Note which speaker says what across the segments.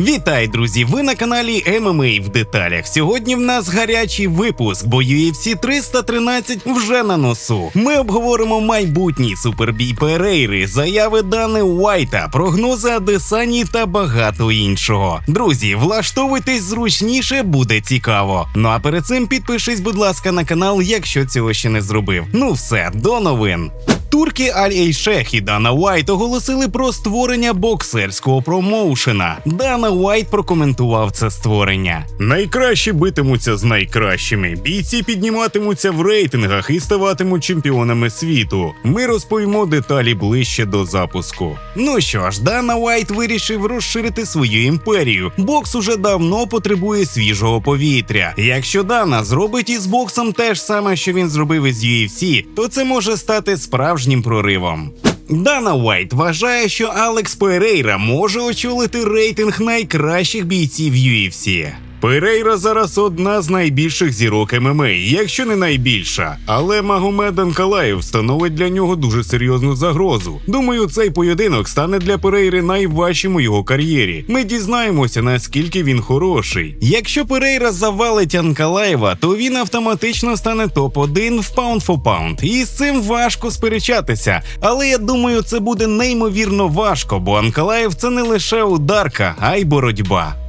Speaker 1: Вітай, друзі! Ви на каналі MMA в деталях. Сьогодні в нас гарячий випуск, бо UFC 313 вже на носу. Ми обговоримо майбутній супербій Перейри, заяви Дани Уайта, прогнози Адесані та багато іншого. Друзі, влаштовуйтесь зручніше, буде цікаво. Ну а перед цим підпишись, будь ласка, на канал, якщо цього ще не зробив. Ну все, до новин. Турки Аль Ейшех і Дана Уайт оголосили про створення боксерського промоушена. Дана Уайт прокоментував це створення. Найкращі битимуться з найкращими. Бійці підніматимуться в рейтингах і ставатимуть чемпіонами світу. Ми розповімо деталі ближче до запуску. Ну що ж, Дана Уайт вирішив розширити свою імперію. Бокс уже давно потребує свіжого повітря. Якщо Дана зробить із боксом те ж саме, що він зробив із UFC, то це може стати справжнім проривом. Дана Уайт вважає, що Алекс Перейра може очолити рейтинг найкращих бійців UFC. Перейра зараз одна з найбільших зірок ММА, якщо не найбільша. Але Магомед Анкалаєв становить для нього дуже серйозну загрозу. Думаю, цей поєдинок стане для Перейри найважчим у його кар'єрі. Ми дізнаємося, наскільки він хороший. Якщо Перейра завалить Анкалаєва, то він автоматично стане топ-1 в Pound for Pound. І з цим важко сперечатися. Але я думаю, це буде неймовірно важко, бо Анкалаєв це не лише ударка, а й боротьба.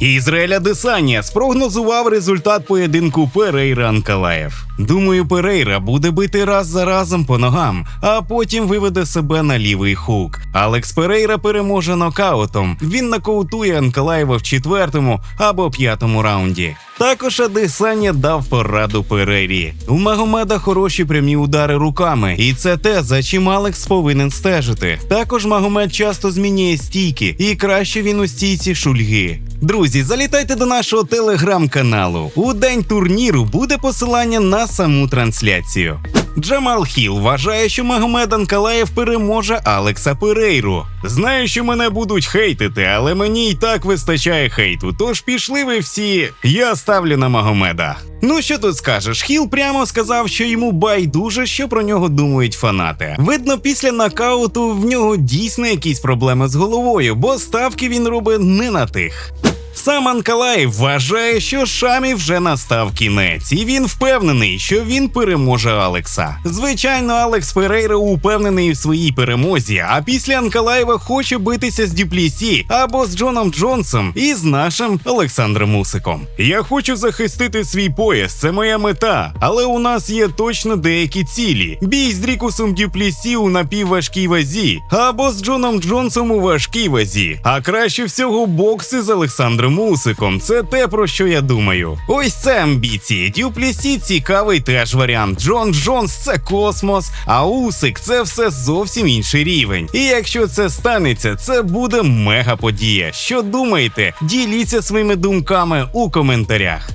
Speaker 1: Ізраїля Десанія спрогнозував результат поєдинку Перейра Анкалаєв. Думаю, Перейра буде бити раз за разом по ногам, а потім виведе себе на лівий хук. Алекс Перейра переможе нокаутом. Він нокаутує Анкалаєва в четвертому або п'ятому раунді. Також Адесаня дав пораду Перері. У Магомеда хороші прямі удари руками, і це те, за чим Алекс повинен стежити. Також Магомед часто змінює стійки, і краще він у стійці шульги. Друзі, залітайте до нашого телеграм-каналу. У день турніру буде посилання на саму трансляцію. Джамал Хіл вважає, що Магомед Анкалаєв переможе Алекса Перейру. Знаю, що мене будуть хейтити, але мені й так вистачає хейту. Тож пішли ви всі. Я ставлю на Магомеда. Ну що тут скажеш? Хіл прямо сказав, що йому байдуже, що про нього думають фанати. Видно, після нокауту в нього дійсно якісь проблеми з головою, бо ставки він робить не на тих. Сам Анкалаєв вважає, що Шамі вже настав кінець, і він впевнений, що він переможе Алекса. Звичайно, Алекс Ферейра упевнений в своїй перемозі, а після Анкалаєва хоче битися з Дюплісі або з Джоном Джонсом і з нашим Олександром Мусиком. Я хочу захистити свій пояс, це моя мета. Але у нас є точно деякі цілі: бій з Дрікусом Дюплісі у напівважкій вазі, або з Джоном Джонсом у важкій вазі. А краще всього бокси з Олександром Мусиком. Це те, про що я думаю. Ось це амбіції. Дюплісі цікавий теж варіант. Джон Джонс це космос, а Усик це все зовсім інший рівень. І якщо це станеться, це буде мега подія. Що думаєте? Діліться своїми думками у коментарях.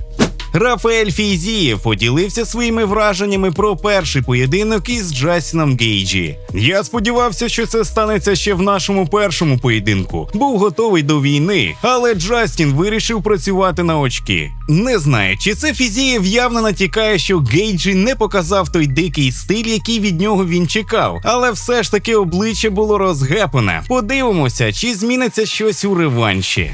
Speaker 1: Рафаель Фізієв поділився своїми враженнями про перший поєдинок із Джастіном Гейджі. Я сподівався, що це станеться ще в нашому першому поєдинку. Був готовий до війни, але Джастін вирішив працювати на очки. Не знаю, чи це Фізієв явно натякає, що Гейджі не показав той дикий стиль, який від нього він чекав, але все ж таки обличчя було розгепане. Подивимося, чи зміниться щось у реванші.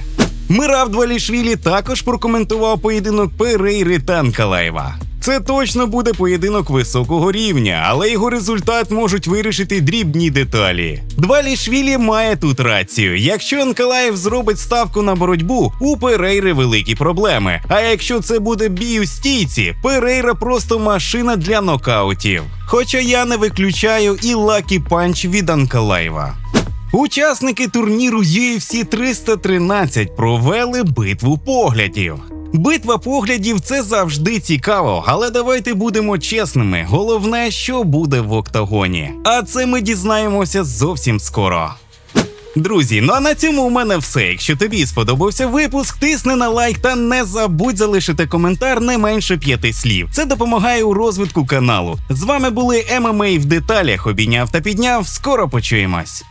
Speaker 1: Мирав Двалішвілі також прокоментував поєдинок Перейри та Анкалаєва. Це точно буде поєдинок високого рівня, але його результат можуть вирішити дрібні деталі. Двалішвілі має тут рацію. Якщо Анкалаєв зробить ставку на боротьбу, у Перейри великі проблеми. А якщо це буде бій у стійці, Перейра просто машина для нокаутів. Хоча я не виключаю і лакі панч від Анкалаєва. Учасники турніру UFC 313 провели битву поглядів. Битва поглядів це завжди цікаво, але давайте будемо чесними. Головне, що буде в октагоні. А це ми дізнаємося зовсім скоро. Друзі, ну а на цьому у мене все. Якщо тобі сподобався випуск, тисни на лайк та не забудь залишити коментар не менше п'яти слів. Це допомагає у розвитку каналу. З вами були ММА в деталях. Обійняв та підняв. Скоро почуємось.